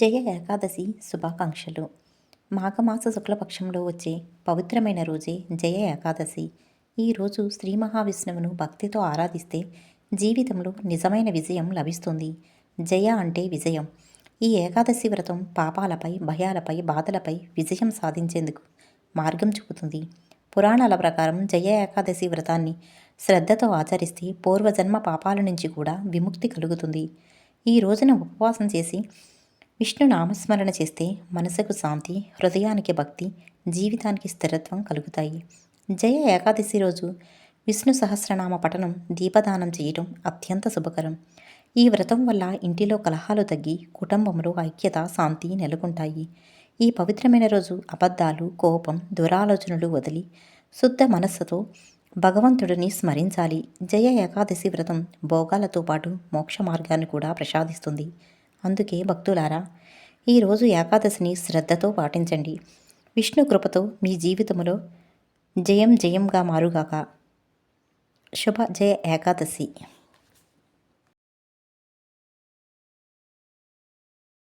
జయ ఏకాదశి శుభాకాంక్షలు. మాఘమాస శుక్లపక్షంలో వచ్చే పవిత్రమైన రోజే జయ ఏకాదశి. ఈ రోజు శ్రీ మహావిష్ణువును భక్తితో ఆరాధిస్తే జీవితంలో నిజమైన విజయం లభిస్తుంది. జయ అంటే విజయం. ఈ ఏకాదశి వ్రతం పాపాలపై భయాలపై బాధలపై విజయం సాధించేందుకు మార్గం చూపుతుంది. పురాణాల ప్రకారం జయ ఏకాదశి వ్రతాన్ని శ్రద్ధతో ఆచరిస్తే పూర్వజన్మ పాపాల నుంచి కూడా విముక్తి కలుగుతుంది. ఈ రోజున ఉపవాసం చేసి విష్ణు నామస్మరణ చేస్తే మనసుకు శాంతి హృదయానికి భక్తి జీవితానికి స్థిరత్వం కలుగుతాయి. జయ ఏకాదశి రోజు విష్ణు సహస్రనామ పఠనం దీపదానం చేయటం అత్యంత శుభకరం. ఈ వ్రతం వల్ల ఇంటిలో కలహాలు తగ్గి కుటుంబంలో ఐక్యత శాంతి నెలకొంటాయి. ఈ పవిత్రమైన రోజు అబద్ధాలు కోపం దురాలోచనలు వదిలి శుద్ధ మనస్సుతో భగవంతుడిని స్మరించాలి. జయ ఏకాదశి వ్రతం భోగాలతో పాటు మోక్ష మార్గాన్ని కూడా ప్రసాదిస్తుంది. అందుకే భక్తులారా ఈరోజు ఏకాదశిని శ్రద్ధతో పాటించండి. విష్ణు కృపతో మీ జీవితంలో జయం జయంగా మారుగాక. శుభ జయ ఏకాదశి.